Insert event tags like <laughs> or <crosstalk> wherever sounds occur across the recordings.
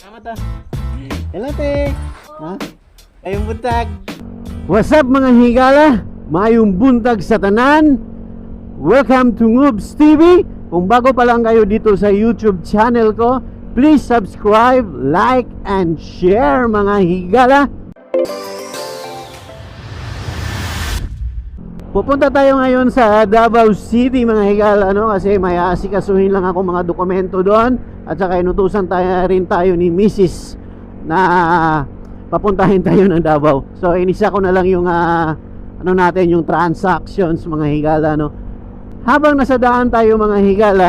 Salamat ah. Hello, te. Ha? Kayong buntag. What's up mga higala? Mayong buntag sa tanan. Welcome to Ngoobs TV. Kung bago pa lang kayo dito sa YouTube channel ko, please subscribe, like, and share mga higala. Pupunta tayo ngayon sa Davao City mga higala ano kasi may asikasuhin lang ako mga dokumento doon at saka inutusan tayo rin tayo ni Mrs. na papuntahin tayo ng Davao. So inisa ko na lang yung ah, ano natin yung transactions mga higala no. Habang nasa daan tayo mga higala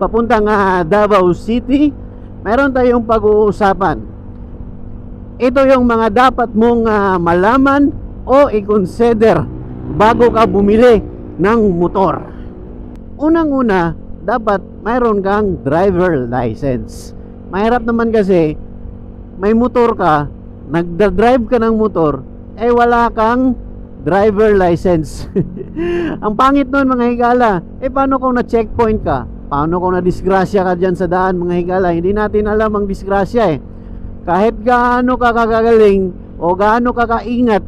papuntang ah, Davao City, meron tayong pag-uusapan. Ito yung mga dapat mong ah, malaman o i-consider bago ka bumili ng motor. Unang-una, dapat mayroon kang driver license. Mahirap naman kasi may motor ka, nagda-drive ka ng motor, eh wala kang driver license. <laughs> Ang pangit nun mga higala, eh paano kung na-checkpoint ka? Paano kung na-disgrasya ka dyan sa daan mga higala? Hindi natin alam ang disgrasya eh. Kahit gaano ka kagagaling o gaano ka kaingat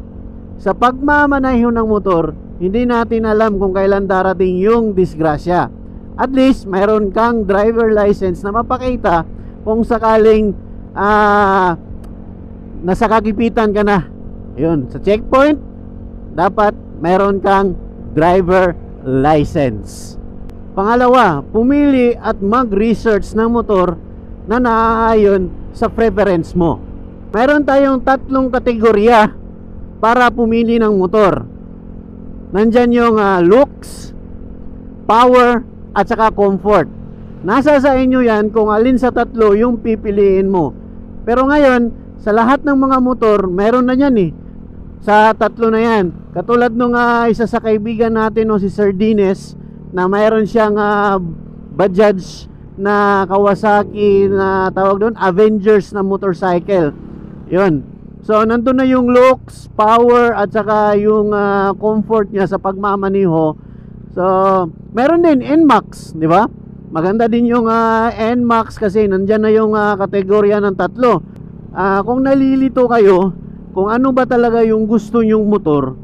sa pagmamanahin ng motor, hindi natin alam kung kailan darating yung disgrasya. At least, mayroon kang driver license na mapakita kung sakaling ah, nasa kagipitan ka na. Yun, sa checkpoint, dapat mayroon kang driver license. Pangalawa, pumili at mag-research ng motor na naaayon sa preference mo. Meron tayong tatlong kategorya para pumili ng motor. Nandyan yung ah, looks, power, at saka comfort. Nasa sa inyo yan kung alin sa tatlo yung pipiliin mo. Pero ngayon, sa lahat ng mga motor, meron na yan eh. Sa tatlo na yan. Katulad nung ah, isa sa kaibigan natin, no, si Sir Dines, na mayroon siyang ah, Bajaj na Kawasaki na tawag doon, Avengers na motorcycle. Yun. So, nandun na yung looks, power, at saka yung ah, comfort niya sa pagmamaniho. So, meron din NMAX, di ba? Maganda din yung ah, NMAX kasi nandyan na yung ah, kategorya ng tatlo. Ah, kung nalilito kayo, kung ano ba talaga yung gusto nyong motor,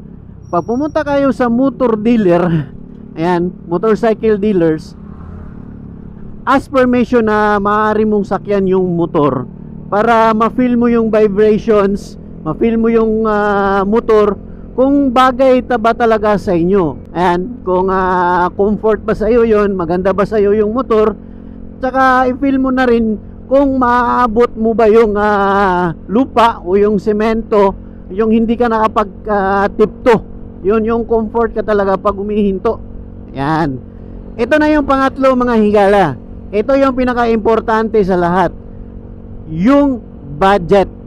pag pumunta kayo sa motor dealer, <laughs> ayan, motorcycle dealers, ask permission na maaari mong sakyan yung motor para ma-feel mo yung vibrations, ma-feel mo yung ah, motor kung bagay ta ba talaga sa inyo. Ayan, kung ah, comfort ba sa iyo yon, maganda ba sa iyo yung motor, tsaka i-feel mo na rin kung maaabot mo ba yung ah, lupa o yung semento, yung hindi ka nakapag-tipto. yun yung comfort ka talaga pag umihinto. Yan. Ito na yung pangatlo mga higala. Ito yung pinaka-importante sa lahat. Yung budget.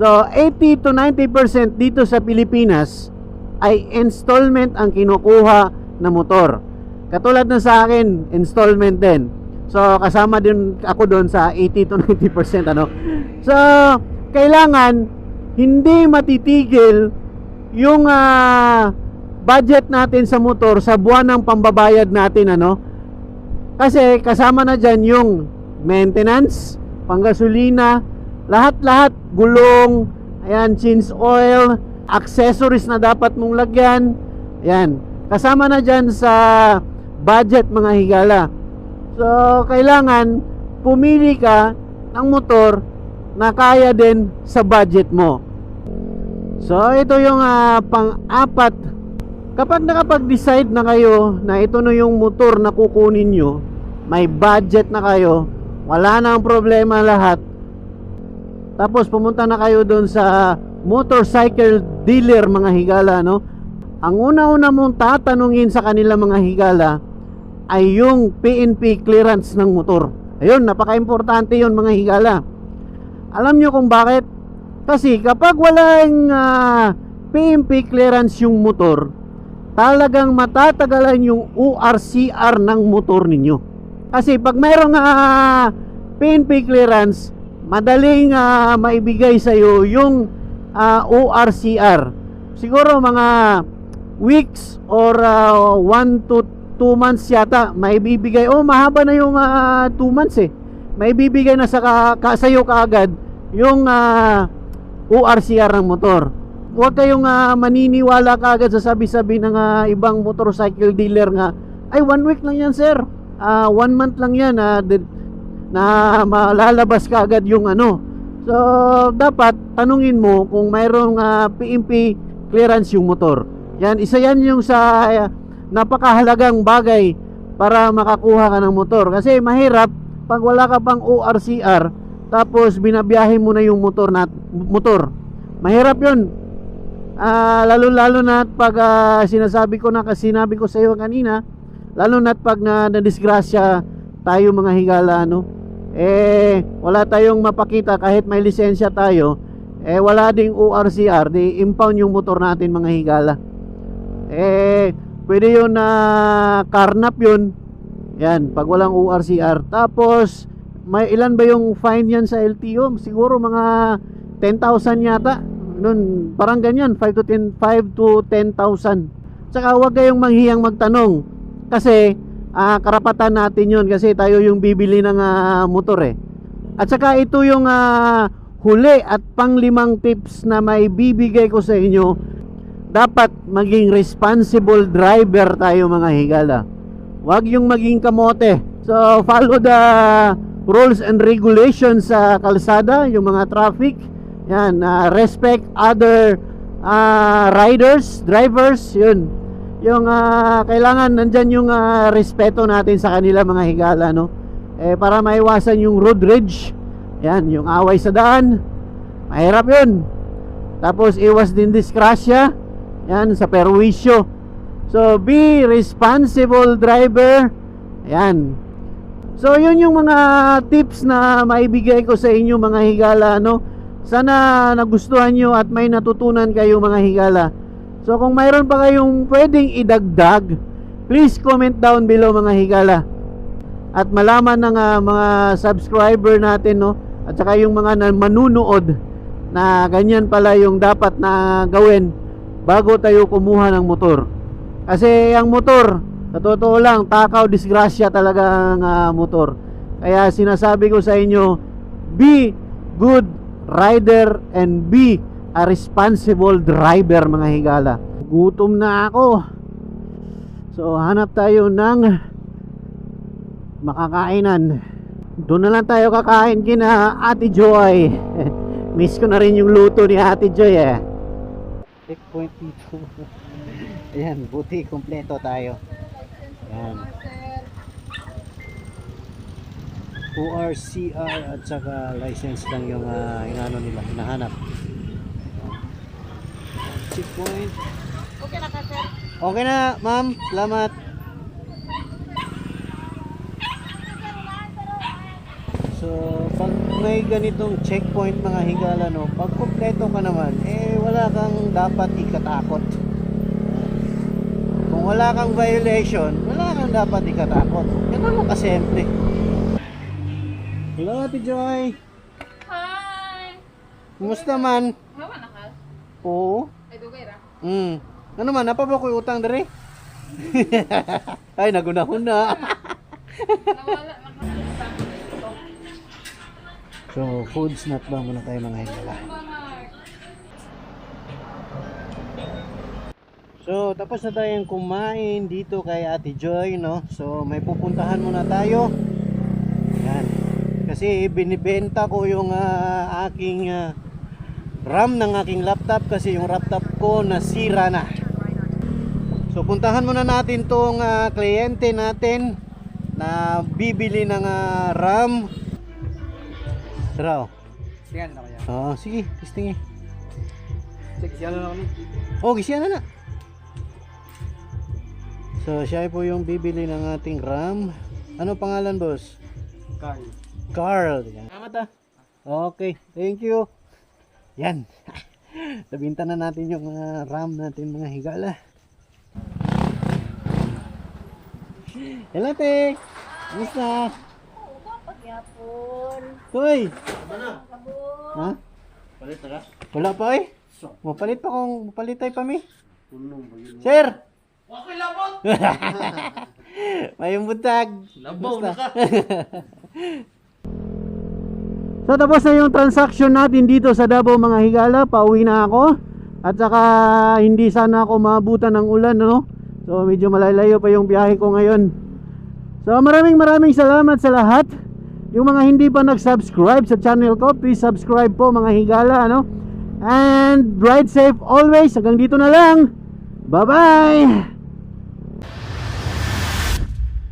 So, 80 to 90% dito sa Pilipinas ay installment ang kinukuha na motor. Katulad na sa akin, installment din. So, kasama din ako doon sa 80 to 90% ano. So, kailangan hindi matitigil yung ah, budget natin sa motor sa buwan ng pambabayad natin ano. Kasi kasama na dyan yung maintenance, panggasolina, lahat-lahat, gulong, ayan, change oil, accessories na dapat mong lagyan, ayan, kasama na dyan sa budget mga higala. So, kailangan pumili ka ng motor na kaya din sa budget mo. So, ito yung ah, pang-apat. Kapag nakapag-decide na kayo na ito na yung motor na kukunin nyo, may budget na kayo, wala na ang problema lahat. Tapos pumunta na kayo doon sa motorcycle dealer mga higala, no? Ang una-una mong tatanungin sa kanila mga higala ay yung PNP clearance ng motor. Ayun, napaka-importante yun mga higala. Alam nyo kung bakit? Kasi kapag walang ah, PNP clearance yung motor, talagang matatagalan yung ORCR ng motor ninyo. Kasi pag mayroong uh, PNP clearance, madaling ah, maibigay sa iyo yung ah, ORCR. Siguro mga weeks or 1 to 2 months yata maibibigay. Oh, mahaba na yung 2 months eh. may bibigay na sa ka, ka sa'yo kaagad yung ah, ORCR ng motor. Huwag kayong ah, maniniwala kaagad sa sabi-sabi ng ah, ibang motorcycle dealer nga, ay one week lang yan sir, Ah, one month lang yan ah, di- na malalabas kaagad yung ano. So, dapat tanungin mo kung mayroong ah, PMP clearance yung motor. Yan, isa yan yung sa ah, napakahalagang bagay para makakuha ka ng motor. Kasi mahirap pag wala ka pang ORCR tapos binabiyahe mo na yung motor na motor. Mahirap 'yun. Ah, lalo lalo na pag ah, sinasabi ko na kasi sinabi ko sa iyo kanina, lalo na pag na nadisgrasya tayo mga higala ano, eh wala tayong mapakita kahit may lisensya tayo, eh wala ding ORCR, di impound yung motor natin mga higala. Eh pwede yun na karnap yun. Yan, pag walang ORCR. Tapos may ilan ba yung fine yan sa LTO? Siguro mga 10,000 yata. Nun, parang ganyan, 5 to 10, 5 to 10,000. Tsaka huwag kayong manghiyang magtanong. Kasi ah, karapatan natin yun kasi tayo yung bibili ng ah, motor eh. At saka ito yung ah, huli at panglimang tips na may bibigay ko sa inyo. Dapat maging responsible driver tayo mga higala. Huwag yung maging kamote. So follow the rules and regulations sa kalsada, yung mga traffic. Yan, ah, respect other ah, riders, drivers, yun. Yung ah, kailangan nandyan yung ah, respeto natin sa kanila mga higala, no? Eh, para maiwasan yung road rage. Yan, yung away sa daan. Mahirap yun. Tapos iwas din disgrasya. Yan, sa perwisyo. So, be responsible driver. Yan. So, yun yung mga tips na maibigay ko sa inyo mga higala, no? Sana nagustuhan nyo at may natutunan kayo mga higala. So, kung mayroon pa kayong pwedeng idagdag, please comment down below mga higala. At malaman ng ah, mga subscriber natin, no? At saka yung mga manunood na ganyan pala yung dapat na gawin bago tayo kumuha ng motor. Kasi ang motor, totoo lang, takaw, disgrasya talaga ang ah, motor. Kaya sinasabi ko sa inyo, be good rider and be a responsible driver mga higala. Gutom na ako. So hanap tayo ng makakainan. Doon na lang tayo kakain kina Ate Joy. <laughs> Miss ko na rin yung luto ni Ate Joy eh. Checkpoint dito. <laughs> Ayan, buti kompleto tayo. Ayan. ORCR at saka license lang yung uh, inano nila, hinahanap. Checkpoint. Okay na ka, sir. Okay na, ma'am. Salamat. So, pag may ganitong checkpoint mga higala, no, pag kompleto ka naman, eh, wala kang dapat ikatakot. Kung wala kang violation, wala kang dapat ikatakot. Ganun mo kasimple. Hello, Ate Joy. Hi! Kumusta man? Hawa na ka? Oo. Hmm. Ano man, napaba ko utang dere? <laughs> Ay, nagunahon na. <laughs> So, food snack ba muna tayo mga higala? So, tapos na tayong kumain dito kay Ate Joy, no? So, may pupuntahan muna tayo. Yan. Kasi binibenta ko yung ah, aking ah, RAM ng aking laptop kasi yung laptop ko nasira na. So, puntahan muna natin tong ah, kliyente natin na bibili ng ah, RAM. Oh. Tingnan na kaya. Oo, sige, testing eh. Check siya na kami. Oh, gisya na na. So, siya po yung bibili ng ating RAM. Ano pangalan, boss? Carl. Carl. Salamat ah. Okay, thank you. Yan. <laughs> Nabinta na natin yung mga RAM natin mga higala. Hello, te. Kumusta? Pagyapon. Toy. Kabon. Ha? Palit na ka? Wala pa eh. Mapalit pa kung mapalit tayo pa mi. Sir! Wakoy labot! <laughs> May buntag. Labaw na ka. <laughs> So tapos na yung transaction natin dito sa Davao mga higala, pauwi na ako. At saka hindi sana ako maabutan ng ulan, no? So medyo malalayo pa yung biyahe ko ngayon. So maraming maraming salamat sa lahat. Yung mga hindi pa nag-subscribe sa channel ko, please subscribe po mga higala, ano? And ride safe always. Hanggang dito na lang. Bye-bye!